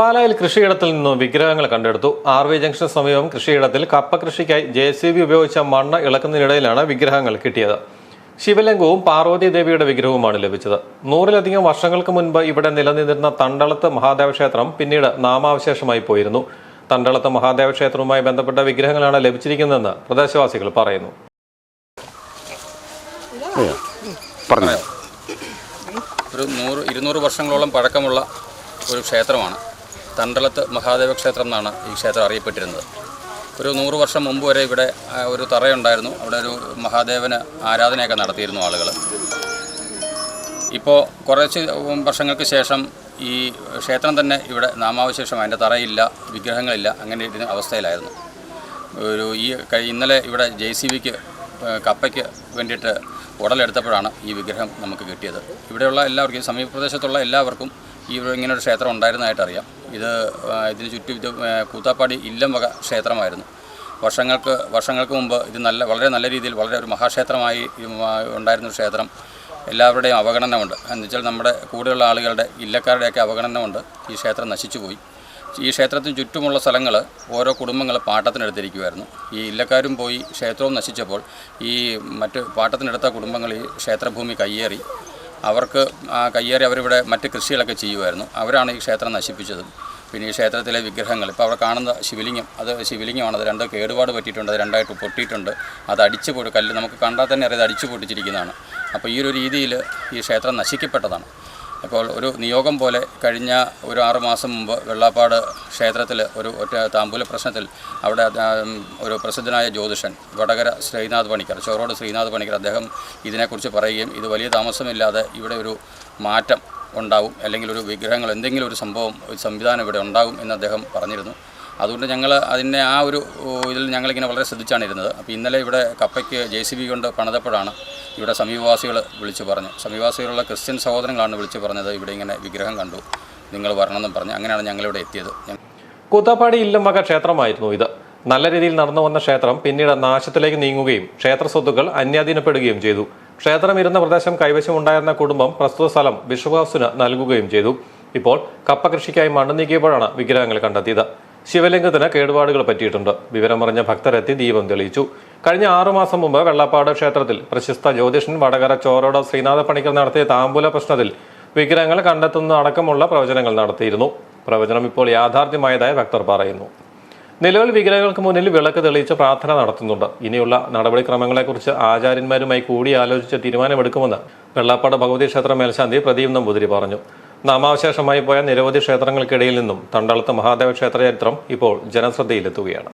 പാലായിൽ കൃഷിയിടത്തിൽ നിന്നും വിഗ്രഹങ്ങൾ കണ്ടെടുത്തു. ആർ വി ജംഗ്ഷൻ സമീപം കൃഷിയിടത്തിൽ കപ്പ കൃഷിക്കായി ജെ സി ബി ഉപയോഗിച്ച മണ്ണ് ഇളക്കുന്നതിനിടയിലാണ് വിഗ്രഹങ്ങൾ കിട്ടിയത്. ശിവലിംഗവും പാർവതി ദേവിയുടെ വിഗ്രഹവുമാണ് ലഭിച്ചത്. നൂറിലധികം വർഷങ്ങൾക്ക് മുൻപ് ഇവിടെ നിലനിന്നിരുന്ന തണ്ടളത്ത് മഹാദേവ ക്ഷേത്രം പിന്നീട് നാമാവശേഷമായി പോയിരുന്നു. തണ്ടളത്ത് മഹാദേവ ക്ഷേത്രവുമായി ബന്ധപ്പെട്ട വിഗ്രഹങ്ങളാണ് ലഭിച്ചിരിക്കുന്നതെന്ന് പ്രദേശവാസികൾ പറയുന്നു. പറഞ്ഞു. ഒരു നൂറ് ഇരുന്നൂറ് വർഷങ്ങളോളം പഴക്കമുള്ള ഒരു ക്ഷേത്രമാണ്. തണ്ടലത്ത് മഹാദേവ ക്ഷേത്രം എന്നാണ് ഈ ക്ഷേത്രം അറിയപ്പെട്ടിരുന്നത്. ഒരു നൂറ് വർഷം മുമ്പ് വരെ ഇവിടെ ഒരു തറയുണ്ടായിരുന്നു. അവിടെ ഒരു മഹാദേവന് ആരാധനയൊക്കെ നടത്തിയിരുന്നു ആളുകൾ ഇപ്പോൾ കുറച്ച് വർഷങ്ങൾക്ക് ശേഷം ഈ ക്ഷേത്രം തന്നെ ഇവിടെ നാമാവശേഷം അതിന്റെ തറയില്ല വിഗ്രഹങ്ങളില്ല അങ്ങനെ ഇരുന്ന അവസ്ഥയിലായിരുന്നു. ഒരു ഈ ഇന്നലെ ഇവിടെ ജെ സി ബിക്ക് കപ്പയ്ക്ക് വേണ്ടിയിട്ട് ഉടലെടുത്തപ്പോഴാണ് ഈ വിഗ്രഹം നമുക്ക് കിട്ടിയത്. ഇവിടെയുള്ള എല്ലാവർക്കും സമീപ സമീപപ്രദേശത്തുള്ള എല്ലാവർക്കും ഈ ഇങ്ങനെ ഒരു ക്ഷേത്രം ഉണ്ടായിരുന്നതായിട്ട് അറിയാം. ഇത് ഇതിന് ചുറ്റും ഇത് കൂത്താപ്പാടി ഇല്ലം വക ക്ഷേത്രമായിരുന്നു. വർഷങ്ങൾക്ക് വർഷങ്ങൾക്ക് മുമ്പ് ഇത് നല്ല വളരെ നല്ല രീതിയിൽ വളരെ ഒരു മഹാക്ഷേത്രമായി ഉണ്ടായിരുന്ന ക്ഷേത്രം. എല്ലാവരുടെയും അവഗണനമുണ്ട് എന്ന് വെച്ചാൽ നമ്മുടെ കൂടെയുള്ള ആളുകളുടെ ഇല്ലക്കാരുടെയൊക്കെ അവഗണനമുണ്ട് ഈ ക്ഷേത്രം നശിച്ചുപോയി. ഈ ക്ഷേത്രത്തിന് ചുറ്റുമുള്ള സ്ഥലങ്ങൾ ഓരോ കുടുംബങ്ങൾ പാട്ടത്തിനെടുത്തിരിക്കുമായിരുന്നു ഈ ഇല്ലക്കാരും പോയി ക്ഷേത്രവും നശിച്ചപ്പോൾ ഈ മറ്റ് പാട്ടത്തിനെടുത്ത കുടുംബങ്ങൾ ഈ ക്ഷേത്രഭൂമി കയ്യേറി. അവർക്ക് കയ്യേറി അവരിവിടെ മറ്റ് കൃഷികളൊക്കെ ചെയ്യുമായിരുന്നു. അവരാണ് ഈ ക്ഷേത്രം നശിപ്പിച്ചതും. പിന്നെ ഈ ക്ഷേത്രത്തിലെ വിഗ്രഹങ്ങൾ ഇപ്പോൾ അവിടെ കാണുന്ന ശിവലിംഗം അത് ശിവലിംഗമാണ്. അത് രണ്ട് കേടുപാട് പറ്റിയിട്ടുണ്ട് അത് രണ്ടായിട്ട് പൊട്ടിയിട്ടുണ്ട്. അത് അടിച്ചു പൊട്ടി കല്ല് നമുക്ക് കണ്ടാൽ തന്നെ അറിയാതെ അടിച്ചു പൊട്ടിച്ചിരിക്കുന്നതാണ്. അപ്പോൾ ഈ ഒരു രീതിയിൽ ഈ ക്ഷേത്രം നശിക്കപ്പെട്ടതാണ്. അപ്പോൾ ഒരു നിയോഗം പോലെ കഴിഞ്ഞ ഒരു ആറ് മാസം മുമ്പ് വെള്ളാപ്പാട് ക്ഷേത്രത്തിൽ ഒരു ഒറ്റ താമ്പൂല പ്രശ്നത്തിൽ അവിടെ ഒരു പ്രസിദ്ധനായ ജ്യോതിഷൻ വടകര ശ്രീനാഥ് പണിക്കർ ചോറോട് ശ്രീനാഥ് പണിക്കർ അദ്ദേഹം ഇതിനെക്കുറിച്ച് പറയുകയും ഇത് വലിയ താമസമില്ലാതെ ഇവിടെ ഒരു മാറ്റം ഉണ്ടാവും അല്ലെങ്കിൽ ഒരു വിഗ്രഹങ്ങൾ എന്തെങ്കിലും ഒരു സംഭവം ഒരു സംവിധാനം ഇവിടെ ഉണ്ടാകും എന്ന് അദ്ദേഹം പറഞ്ഞിരുന്നു. അതുകൊണ്ട് ഞങ്ങൾ അതിന്റെ ആ ഒരു ഇതിൽ ഞങ്ങളിങ്ങനെ വളരെ ശ്രദ്ധിച്ചാണ് ഇരുന്നത്. അപ്പോൾ ഇന്നലെ ഇവിടെ കപ്പയ്ക്ക് ജെ സി ബി കൊണ്ട് പണിതപ്പോഴാണ് ഇവിടെ സമീപവാസികൾ വിളിച്ചു പറഞ്ഞു സമീപവാസികളുള്ള ക്രിസ്ത്യൻ സഹോദരങ്ങളാണ് വിളിച്ചു പറഞ്ഞത് ഇവിടെ ഇങ്ങനെ വിഗ്രഹം കണ്ടു നിങ്ങൾ വരണമെന്നും പറഞ്ഞു. അങ്ങനെയാണ് ഞങ്ങളിവിടെ എത്തിയത്. കൂത്താപ്പാടി ഇല്ലം വക ക്ഷേത്രമായിരുന്നു ഇത്. നല്ല രീതിയിൽ നടന്നു വന്ന ക്ഷേത്രം പിന്നീട് നാശത്തിലേക്ക് നീങ്ങുകയും ക്ഷേത്ര സ്വത്തുക്കൾ അന്യാധീനപ്പെടുകയും ചെയ്തു. ക്ഷേത്രം ഇരുന്ന പ്രദേശം കൈവശമുണ്ടായിരുന്ന കുടുംബം പ്രസ്തുത സ്ഥലം വിശ്വാസിന് നൽകുകയും ചെയ്തു. ഇപ്പോൾ കപ്പ കൃഷിക്കായി മണ്ണ് നീക്കിയപ്പോഴാണ് വിഗ്രഹങ്ങൾ കണ്ടെത്തിയത്. ശിവലിംഗത്തിന് കേടുപാടുകൾ പറ്റിയിട്ടുണ്ട്. വിവരമറിഞ്ഞ ഭക്തരെത്തി ദീപം തെളിയിച്ചു. കഴിഞ്ഞ ആറുമാസം മുമ്പ് വെള്ളപ്പാട് ക്ഷേത്രത്തിൽ പ്രശസ്ത ജ്യോതിഷൻ വടകര ചോറോട് ശ്രീനാഥ പണിക്കർ നടത്തിയ താമ്പൂല പ്രശ്നത്തിൽ വിഗ്രഹങ്ങൾ കണ്ടെത്തുന്ന അടക്കമുള്ള പ്രവചനങ്ങൾ നടത്തിയിരുന്നു. പ്രവചനം ഇപ്പോൾ യാഥാർത്ഥ്യമായതായി ഭക്തർ പറയുന്നു. നിലവിൽ വിഗ്രഹങ്ങൾക്ക് മുന്നിൽ വിളക്ക് തെളിയിച്ച് പ്രാർത്ഥന നടത്തുന്നുണ്ട്. ഇനിയുള്ള നടപടിക്രമങ്ങളെക്കുറിച്ച് ആചാര്യന്മാരുമായി കൂടിയാലോചിച്ച് തീരുമാനമെടുക്കുമെന്ന് വെള്ളാപ്പാട് ഭഗവതി ക്ഷേത്ര മേൽശാന്തി പ്രദീപ് നമ്പൂതിരി പറഞ്ഞു. നാമാവശേഷമായി പോയ നിരവധി ക്ഷേത്രങ്ങൾക്കിടയിൽ നിന്നും തണ്ടാളത്ത് മഹാദേവ ക്ഷേത്ര ചരിത്രം ഇപ്പോൾ ജനശ്രദ്ധയിലെത്തുകയാണ്.